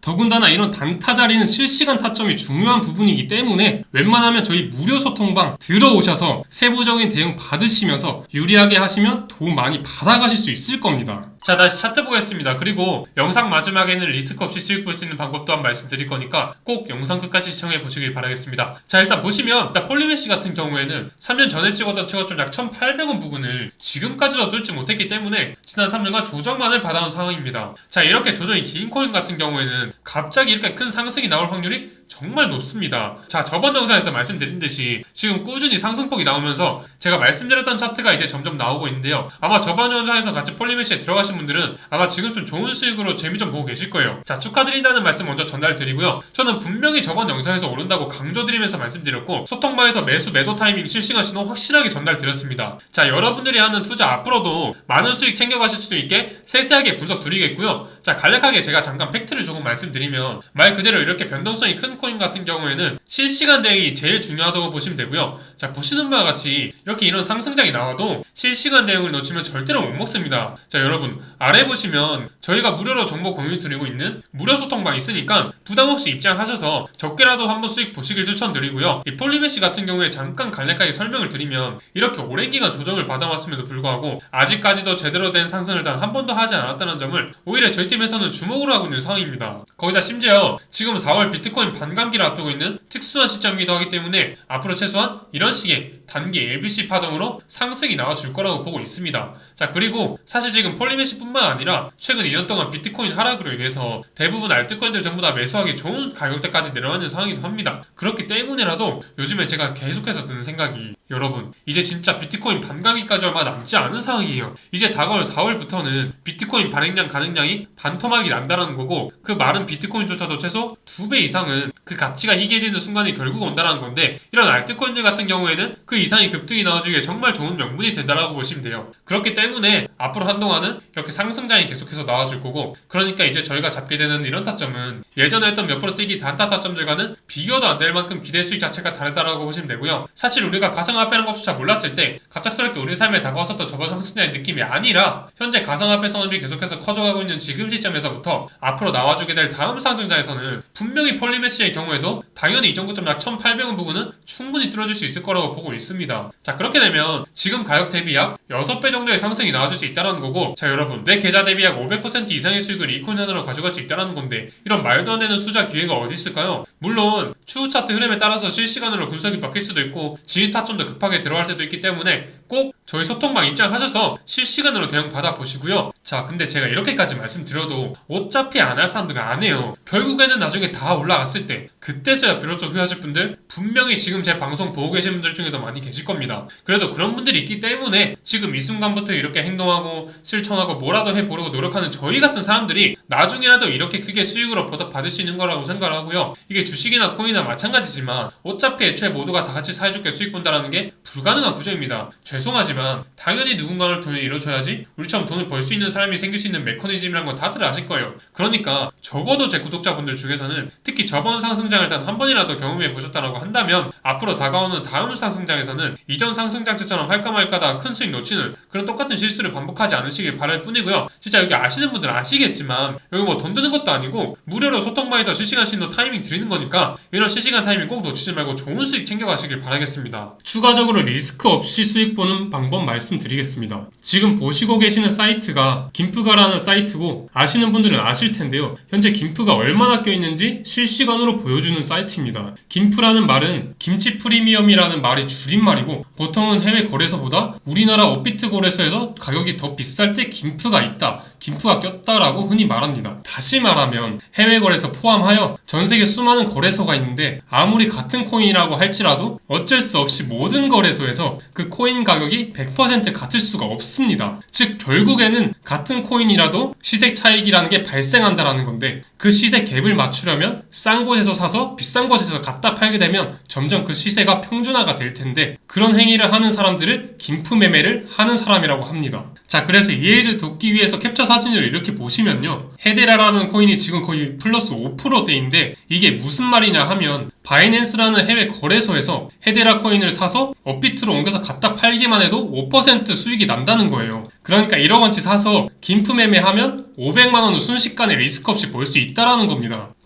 더군다나 이런 단타 자리는 실시간 타점이 중요한 부분이기 때문에 웬만하면 저희 무료 소통방 들어오셔서 세부적인 대응 받으시면서 유리하게 하시면 도움 많이 받아가실 수 있을 겁니다. 자 다시 차트 보겠습니다. 그리고 영상 마지막에는 리스크 없이 수익 볼 수 있는 방법 또한 말씀드릴 거니까 꼭 영상 끝까지 시청해 보시길 바라겠습니다. 자 일단 보시면 일단 폴리메시 같은 경우에는 3년 전에 찍었던 최고점 약 1,800원 부분을 지금까지도 뚫지 못했기 때문에 지난 3년간 조정만을 받아온 상황입니다. 자 이렇게 조정이 긴 코인 같은 경우에는 갑자기 이렇게 큰 상승이 나올 확률이 정말 높습니다. 자, 저번 영상에서 말씀드린 듯이 지금 꾸준히 상승폭이 나오면서 제가 말씀드렸던 차트가 이제 점점 나오고 있는데요. 아마 저번 영상에서 같이 폴리메시에 들어가신 분들은 아마 지금 좀 좋은 수익으로 재미 좀 보고 계실 거예요. 자, 축하드린다는 말씀 먼저 전달드리고요. 저는 분명히 저번 영상에서 오른다고 강조드리면서 말씀드렸고 소통방에서 매수 매도 타이밍 실시간 신호 확실하게 전달드렸습니다. 자, 여러분들이 하는 투자 앞으로도 많은 수익 챙겨가실 수 있게 세세하게 분석 드리겠고요. 자, 간략하게 제가 잠깐 팩트를 조금 말씀드리면 말 그대로 이렇게 변동성이 큰 코인 같은 경우에는 실시간 대응이 제일 중요하다고 보시면 되고요. 자, 보시는 바와 같이 이렇게 이런 상승장이 나와도 실시간 대응을 놓치면 절대로 못 먹습니다. 자, 여러분, 아래 보시면 저희가 무료로 정보 공유 드리고 있는 무료 소통방 있으니까 부담 없이 입장하셔서 적게라도 한번 수익 보시길 추천드리고요. 이 폴리메시 같은 경우에 잠깐 간략하게 설명을 드리면 이렇게 오랜 기간 조정을 받아왔음에도 불구하고 아직까지도 제대로 된 상승을 단 한 번도 하지 않았다는 점을 오히려 저희 팀에서는 주목을 하고 있는 상황입니다. 거기다 심지어 지금 4월 비트코인 반감기를 앞두고 있는 특수한 시점이기도 하기 때문에 앞으로 최소한 이런 식의 단기 ABC 파동으로 상승이 나와줄 거라고 보고 있습니다. 자 그리고 사실 지금 폴리메시 뿐만 아니라 최근 2년 동안 비트코인 하락으로 인해서 대부분 알트코인들 전부 다 매수하기 좋은 가격대까지 내려가는 상황이기도 합니다. 그렇기 때문에라도 요즘에 제가 계속해서 드는 생각이 여러분 이제 진짜 비트코인 반감기까지 얼마 남지 않은 상황이에요. 이제 다가올 4월부터는 비트코인 발행량 가능량이 반토막이 난다라는 거고 그 말은 비트코인조차도 최소 2배 이상은 그 가치가 희귀해지는 순간이 결국 온다라는 건데 이런 알트코인들 같은 경우에는 그 이상의 급등이 나와주기에 정말 좋은 명분이 된다라고 보시면 돼요. 그렇기 때문에 앞으로 한동안은 이렇게 상승장이 계속해서 나와줄 거고 그러니까 이제 저희가 잡게 되는 이런 타점은 예전에 했던 몇 프로 뛰기 단타 타점들과는 비교도 안 될 만큼 기대 수익 자체가 다르다라고 보시면 되고요. 사실 우리가 가상화폐라는 것조차 몰랐을 때 갑작스럽게 우리 삶에 다가왔었던 저번 상승장의 느낌이 아니라 현재 가상화폐 선업이 계속해서 커져가고 있는 지금 시점에서부터 앞으로 나와주게 될 다음 상승장에서는 분명히 폴리메시의 경우에도 당연히 이전 고점 약 1,800원 부분은 충분히 뚫어줄 수 있을 거라고 보고 있습니다. 자 그렇게 되면 지금 가격 대비 약 6배 정도의 상승이 나와줄 수 있다는 거고 자 여러분 내 계좌 대비 약 500% 이상의 수익을 이 코인 하나로 가져갈 수 있다는 건데 이런 말도 안 되는 투자 기회가 어디 있을까요? 물론 추후 차트 흐름에 따라서 실시간으로 분석이 바뀔 수도 있고 지지 타점도 급하게 들어갈 때도 있기 때문에 꼭 저희 소통방 입장하셔서 실시간으로 대응 받아보시고요. 자, 근데 제가 이렇게까지 말씀드려도 어차피 안 할 사람들은 안 해요. 결국에는 나중에 다 올라갔을 때 그때서야 비로소 후회하실 분들 분명히 지금 제 방송 보고 계신 분들 중에도 많이 계실 겁니다. 그래도 그런 분들이 있기 때문에 지금 이 순간부터 이렇게 행동하고 실천하고 뭐라도 해보려고 노력하는 저희 같은 사람들이 나중에라도 이렇게 크게 수익으로 보답 받을 수 있는 거라고 생각을 하고요. 이게 주식이나 코인이나 마찬가지지만 어차피 애초에 모두가 다 같이 사이좋게 수익 본다라는 게 불가능한 구조입니다. 죄 송하지만 당연히 누군가를 돈을 잃어줘야지 우리처럼 돈을 벌 수 있는 사람이 생길 수 있는 메커니즘이란 건 다들 아실 거예요. 그러니까 적어도 제 구독자분들 중에서는 특히 저번 상승장을 단 한 번이라도 경험해 보셨다라고 한다면 앞으로 다가오는 다음 상승장에서는 이전 상승장 때처럼 할까 말까다 큰 수익 놓치는 그런 똑같은 실수를 반복하지 않으시길 바랄 뿐이고요. 진짜 여기 아시는 분들은 아시겠지만 여기 뭐 돈 드는 것도 아니고 무료로 소통방에서 실시간 신호 타이밍 드리는 거니까 이런 실시간 타이밍 꼭 놓치지 말고 좋은 수익 챙겨가시길 바라겠습니다. 추가적으로 리스크 없이 수익 보는 방법 말씀드리겠습니다. 지금 보시고 계시는 사이트가 김프가라는 사이트고 아시는 분들은 아실 텐데요. 현재 김프가 얼마나 껴있는지 실시간으로 보여주는 사이트입니다. 김프라는 말은 김치 프리미엄이라는 말이 줄임말이고 보통은 해외 거래소보다 우리나라 업비트 거래소에서 가격이 더 비쌀 때 김프가 있다. 김프가 꼈다라고 흔히 말합니다. 다시 말하면 해외 거래소 포함하여 전 세계 수많은 거래소가 있는데 아무리 같은 코인이라고 할지라도 어쩔 수 없이 모든 거래소에서 그 코인 가격이 100% 같을 수가 없습니다. 즉 결국에는 같은 코인이라도 시세 차익이라는 게 발생한다라는 건데 그 시세 갭을 맞추려면 싼 곳에서 사서 비싼 곳에서 갖다 팔게 되면 점점 그 시세가 평준화가 될 텐데 그런 행위를 하는 사람들을 김프 매매를 하는 사람이라고 합니다. 자, 그래서 이해를 돕기 위해서 캡처 사진을 이렇게 보시면요. 헤데라라는 코인이 지금 거의 플러스 5%대인데 이게 무슨 말이냐 하면 바이낸스라는 해외 거래소에서 헤데라 코인을 사서 업비트로 옮겨서 갖다 팔기만 해도 5% 수익이 난다는 거예요. 그러니까 1억 원치 사서 김프 매매하면 500만 원을 순식간에 리스크 없이 벌 수 있다라는 겁니다.